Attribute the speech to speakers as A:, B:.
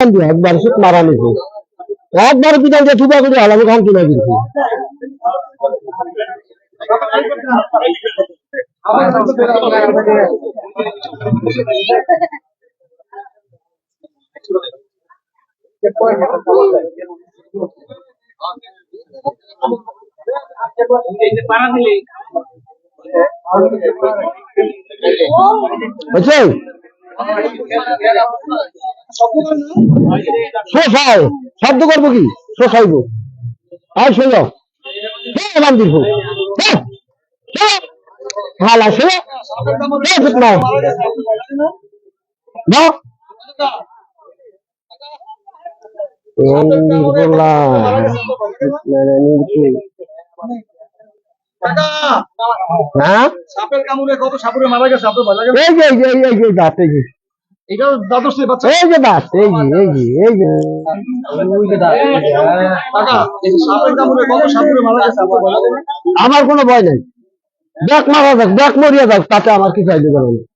A: একবার সুখ মারা নিছে একবার পিটান যে থুবা করে আলাদা খান কিনা কিন্তু বুঝছো শোষায় শব্দ করব কি শোষাইব আর শোনো নাম দিব হালা শোনো না হ্যাঁ
B: মারা গেছে ভালো
A: এই যে এই যে এই যে এই যে। আমার কোনো ভয় নেই। ব্যাক মারা যাক ব্যাক মরিয়া যাক তাতে আমার কি চাইতে পারবে না